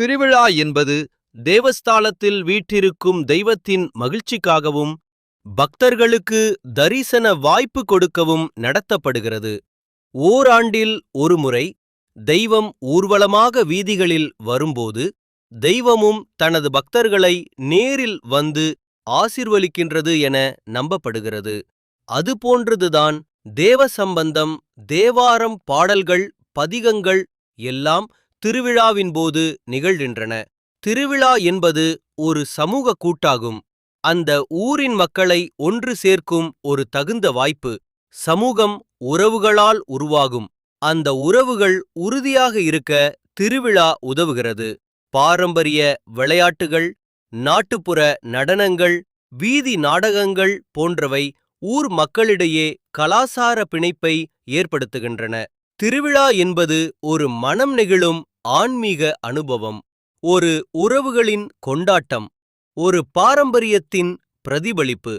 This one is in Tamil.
திருவிழா என்பது தேவஸ்தானத்தில் வீற்றிருக்கும் தெய்வத்தின் மகிழ்ச்சிக்காகவும் பக்தர்களுக்கு தரிசன வாய்ப்பு கொடுக்கவும் நடத்தப்படுகிறது. ஓராண்டில் ஒருமுறை தெய்வம் ஊர்வலமாக வீதிகளில் வரும்போது தெய்வமும் தனது பக்தர்களை நேரில் வந்து ஆசிர்வலிக்கின்றது என நம்பப்படுகிறது. அதுபோன்றதுதான் தேவ சம்பந்தம் தேவாரம் பாடல்கள் பதிகங்கள் எல்லாம் திருவிழாவின் போது நிகழ்கின்றன. திருவிழா என்பது ஒரு சமூக கூட்டாகும். அந்த ஊரின் மக்களை ஒன்று சேர்க்கும் ஒரு தகுந்த வாய்ப்பு. சமூகம் உறவுகளால் உருவாகும். அந்த உறவுகள் உறுதியாக இருக்க திருவிழா உதவுகிறது. பாரம்பரிய விளையாட்டுகள் நாட்டுப்புற நடனங்கள் வீதி நாடகங்கள் போன்றவை ஊர் மக்களிடையே கலாசார பிணைப்பை ஏற்படுத்துகின்றன. திருவிழா என்பது ஒரு மனம் நெகிழும் ஆன்மீக அனுபவம் ஒரு உறவுகளின் கொண்டாட்டம் ஒரு பாரம்பரியத்தின் பிரதிபலிப்பு.